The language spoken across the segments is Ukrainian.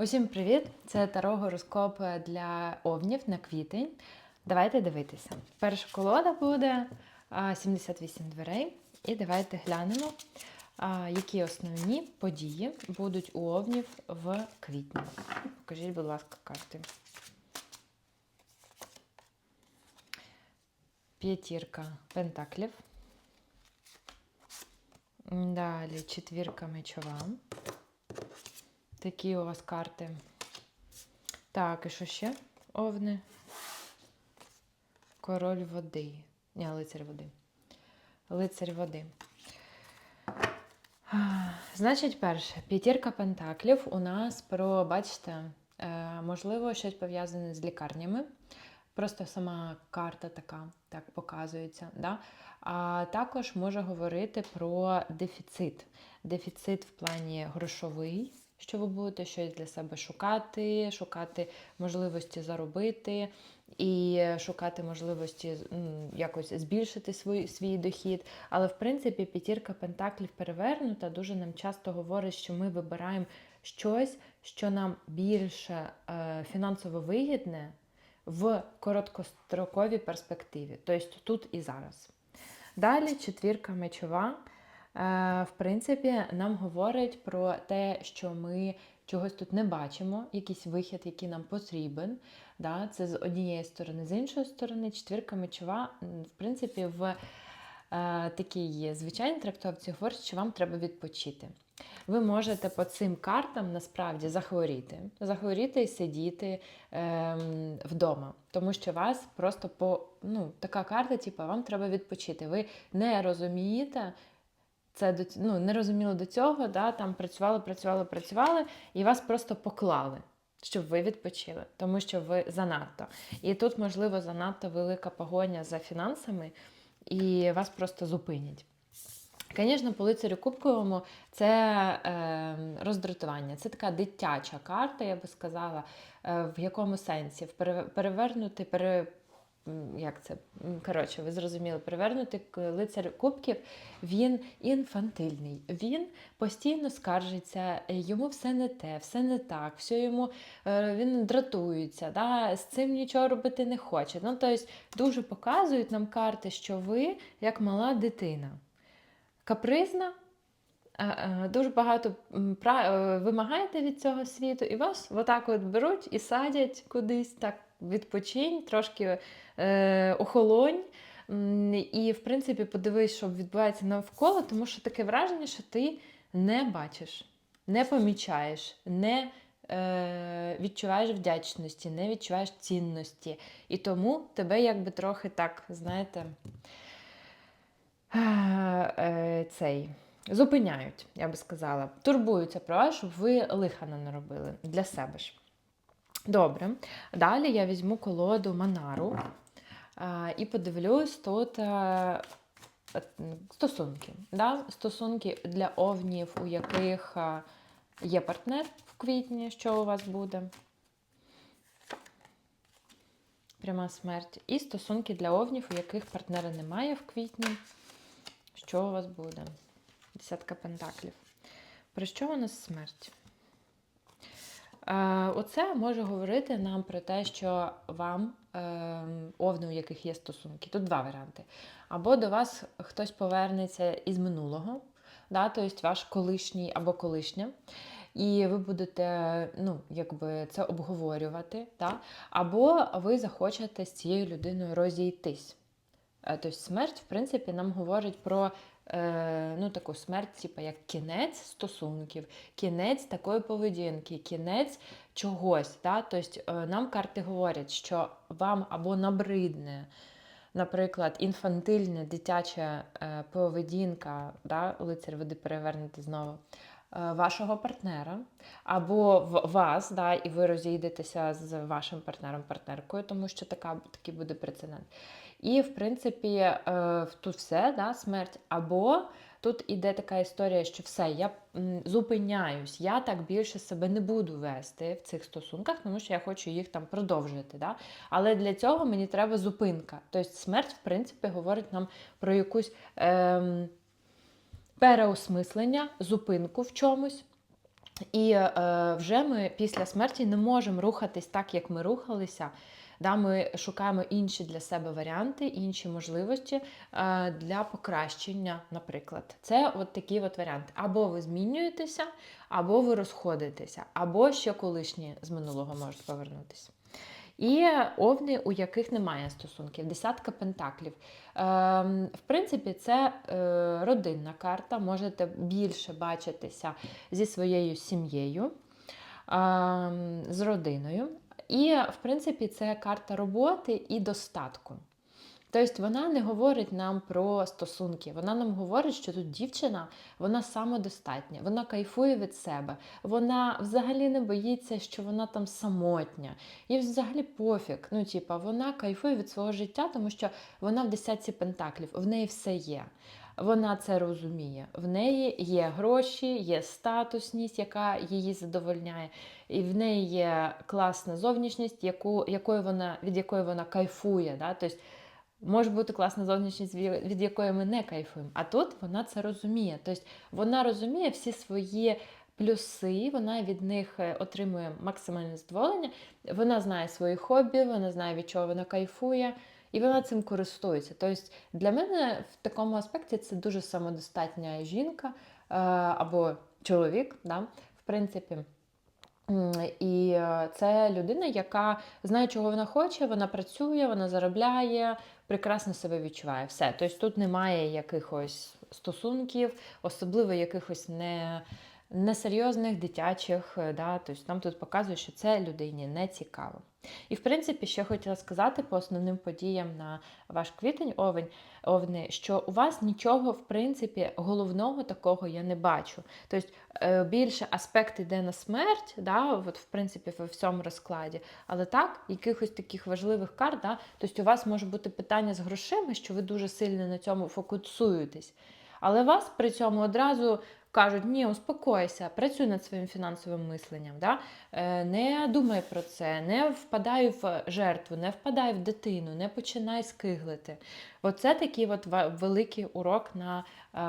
Усім привіт! Це таро гороскоп для овнів на квітень. Давайте дивитися. Перша колода буде 78 дверей. І давайте глянемо, які основні події будуть у овнів в квітні. Покажіть, будь ласка, карти. П'ятірка пентаклів. Далі четвірка мечова. Такі у вас карти. Так, і що ще? Овни. Король води. Ні, лицар води. Лицар води. Значить, перше, п'ятірка пентаклів у нас про, бачите, е, можливо, щось пов'язане з лікарнями. Просто сама карта така так показується. Да? А також може говорити про дефіцит. Дефіцит в плані грошовий, що ви будете щось для себе шукати, шукати можливості заробити і шукати можливості якось збільшити свій, свій дохід. Але в принципі п'ятірка пентаклів перевернута дуже нам часто говорить, що ми вибираємо щось, що нам більше е, фінансово вигідне в короткостроковій перспективі, тобто тут і зараз. Далі четвірка мечова. Е, В принципі, нам говорить про те, що ми чогось тут не бачимо, якийсь вихід, який нам потрібен. Да? Це з однієї сторони, з іншої сторони, четвірка мечова, в принципі, в е, такій звичайній трактовці говорить, що вам треба відпочити. Ви можете по цим картам насправді захворіти, захворіти і сидіти ем, вдома, тому що вас просто по ну, така карта, типу, вам треба відпочити. Ви не розумієте. Це до ну, не розуміло до цього, да, там працювали, працювали, працювали, і вас просто поклали, щоб ви відпочили, тому що ви занадто. І тут, можливо, занадто велика погоня за фінансами, і вас просто зупинять. Звісно, по лицарю Кубковому це е, роздратування. Це така дитяча карта, я би сказала. Е, в якому сенсі? В перевернути, пере, як це? Коротше, ви зрозуміли, перевернути лицар Кубків, він інфантильний. Він постійно скаржиться, е, йому все не те, все не так, все йому е, він дратується, да? з цим нічого робити не хоче. Ну, тобто, дуже показують нам карти, що ви як мала дитина капризна, дуже багато м, пра- е, вимагаєте від цього світу, і вас отак от беруть і садять кудись, так відпочинь, трошки е, охолонь. І, в принципі, подивись, що відбувається навколо, тому що таке враження, що ти не бачиш, не помічаєш, не е, відчуваєш вдячності, не відчуваєш цінності. І тому тебе якби трохи так, знаєте, е, цей. Зупиняють, я би сказала. Турбуються про вас, щоб ви лиха не наробили для себе ж. Добре. Далі я візьму колоду Манару а, і подивлюсь тут а, е, стосунки. Да? Стосунки для овнів, у яких є партнер в квітні, що у вас буде. Пряма смерть. І стосунки для овнів, у яких партнера немає в квітні. Що у вас буде? Десятка пентаклів. Про що у нас смерть? Е, Оце може говорити нам про те, що вам, е, овни, у яких є стосунки. Тут два варіанти. Або до вас хтось повернеться із минулого, да, тобто ваш колишній або колишня, і ви будете ну, якби це обговорювати, да? або ви захочете з цією людиною розійтись. Е, Тобто смерть, в принципі, нам говорить про ну, таку смерть, типу, як кінець стосунків, кінець такої поведінки, кінець чогось. Да? Тобто е, нам карти говорять, що вам або набридне, наприклад, інфантильна дитяча е, поведінка, да? лицар води перевернути знову. е, Вашого партнера, або вас, да, і ви розійдетеся з вашим партнером-партнеркою, тому що така, такий буде прецедент. І, в принципі, е, тут все, да, смерть. Або тут іде така історія, що все, я зупиняюсь, я так більше себе не буду вести в цих стосунках, тому що я хочу їх там продовжити. Да? Але для цього мені треба зупинка. Тобто смерть, в принципі, говорить нам про якусь ем, переосмислення, зупинку в чомусь. І е, вже ми після смерті не можемо рухатись так, як ми рухалися. Да, ми шукаємо інші для себе варіанти, інші можливості е, для покращення, наприклад. Це от такі от варіанти. Або ви змінюєтеся, або ви розходитеся, або ще колишні з минулого можуть повернутися. І овни, у яких немає стосунків, десятка пентаклів. Ем, в принципі, це е, родинна карта. Можете більше бачитися зі своєю сім'єю, ем, з родиною. І, в принципі, це карта роботи і достатку. Тобто вона не говорить нам про стосунки, вона нам говорить, що тут дівчина вона самодостатня, вона кайфує від себе, вона взагалі не боїться, що вона там самотня. Їй взагалі пофіг. Ну, типа, вона кайфує від свого життя, тому що вона в десятці пентаклів, в неї все є. Вона це розуміє. В неї є гроші, є статусність, яка її задовольняє, і в неї є класна зовнішність, яку, якою вона, від якої вона кайфує. Да? Тобто, Може бути класна зовнішність, від якої ми не кайфуємо. А тут вона це розуміє. Тобто вона розуміє всі свої плюси, вона від них е, отримує максимальне задоволення. Вона знає свої хобі, вона знає, від чого вона кайфує, і вона цим користується. Тобто для мене в такому аспекті це дуже самодостатня жінка е, або чоловік, да, в принципі. І е, це людина, яка знає, чого вона хоче, вона працює, вона заробляє, прекрасно себе відчуває. Все. Тобто тут немає якихось стосунків, особливо якихось не, несерйозних, дитячих. е, Да? Тобто нам тут показує, що це людині не цікаво. І, в принципі, ще хотіла сказати по основним подіям на ваш квітень, овень, овни, що у вас нічого, в принципі, головного такого я не бачу. Тобто е, більше аспект йде на смерть, да, от, в принципі, в всьому розкладі. Але так, якихось таких важливих карт, да, тобто у вас може бути питання з грошима, що ви дуже сильно на цьому фокусуєтесь. Але вас при цьому одразу кажуть, ні, успокойся, працюй над своїм фінансовим мисленням. Да? Е, Не думай про це, не впадай в жертву, не впадай в дитину, не починай скиглити. Оце такий от великий урок на, е,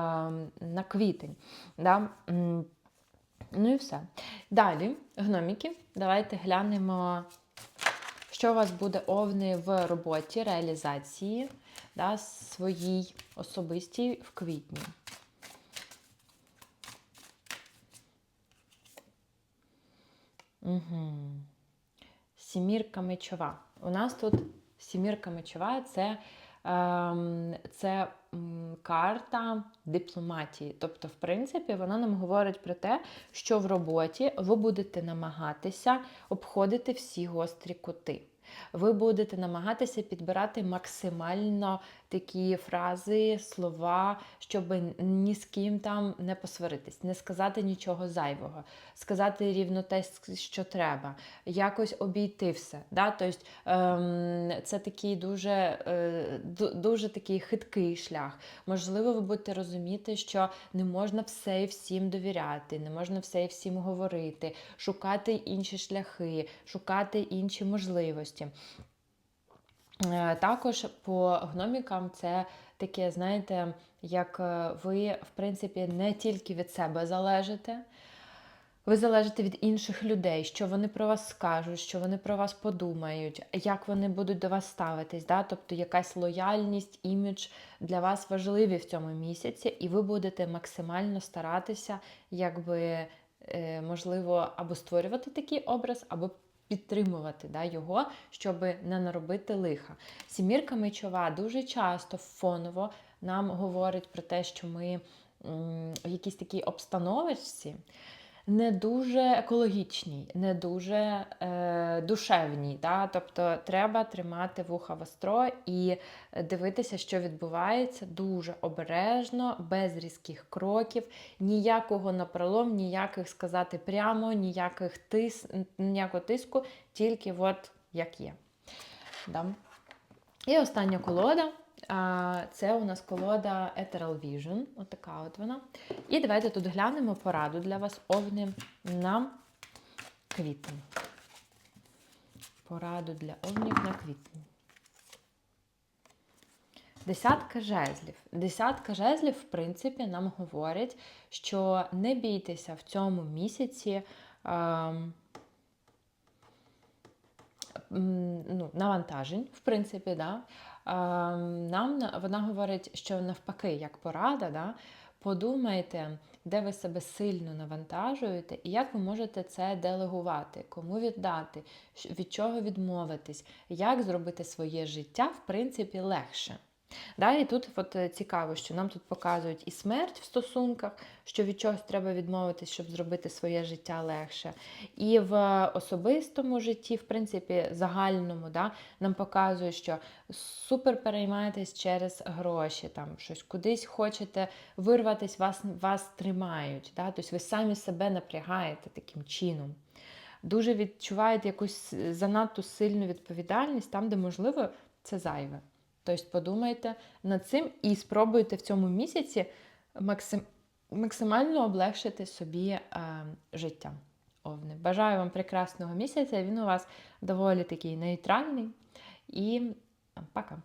на квітень. Да? Ну і все. Далі, гноміки, давайте глянемо, що у вас буде овни в роботі, реалізації да, своїй особистій в квітні. Угу. Сімірка мечова. У нас тут сімірка мечова це, ем, це карта дипломатії. Тобто, в принципі, вона нам говорить про те, що в роботі ви будете намагатися обходити всі гострі кути. Ви будете намагатися підбирати максимально такі фрази, слова, щоб ні з ким там не посваритись, не сказати нічого зайвого, сказати рівно те, що треба, якось обійти все. Да? Тобто, ем, це такий дуже, е, дуже такий хиткий шлях. Можливо, ви будете розуміти, що не можна все і всім довіряти, не можна все і всім говорити, шукати інші шляхи, шукати інші можливості. Е, Також по гномікам це таке, знаєте, як е, ви, в принципі, не тільки від себе залежите, ви залежите від інших людей, що вони про вас скажуть, що вони про вас подумають, як вони будуть до вас ставитись. Да? Тобто якась лояльність, імідж для вас важливі в цьому місяці, і ви будете максимально старатися, якби, е, можливо, або створювати такий образ, або підтримувати да, його, щоб не наробити лиха. Сімірка мечова дуже часто фоново нам говорить про те, що ми в якійсь такій обстановочці не дуже екологічній, не дуже е, душевній. Да? Тобто треба тримати вуха востро і дивитися, що відбувається дуже обережно, без різких кроків, ніякого напролом, ніяких сказати прямо, ніяких тис, ніякого тиску, тільки от як є. Да? І остання колода. Це у нас колода Ethereal Vision. Отака от вона. І давайте тут глянемо пораду для вас овни на квітень. Пораду для овнів на квітень. Десятка жезлів. Десятка жезлів, в принципі, нам говорить, що не бійтеся в цьому місяці. м, ну, навантажень, в принципі, да. Нам вона говорить, що навпаки, як порада, да, подумайте, де ви себе сильно навантажуєте, і як ви можете це делегувати, кому віддати, від чого відмовитись, як зробити своє життя, в принципі, легше. Да, і тут от е, цікаво, що нам тут показують і смерть в стосунках, що від чогось треба відмовитись, щоб зробити своє життя легше. І в особистому житті, в принципі, загальному, да, нам показують, що супер переймаєтесь через гроші, там щось кудись хочете вирватись, вас, вас тримають. Да? Тобто ви самі себе напрягаєте таким чином. Дуже відчуваєте якусь занадто сильну відповідальність там, де, можливо, це зайве. Тобто подумайте над цим і спробуйте в цьому місяці максим... максимально облегшити собі е, життя. Овни. Бажаю вам прекрасного місяця. Він у вас доволі такий нейтральний. І пока.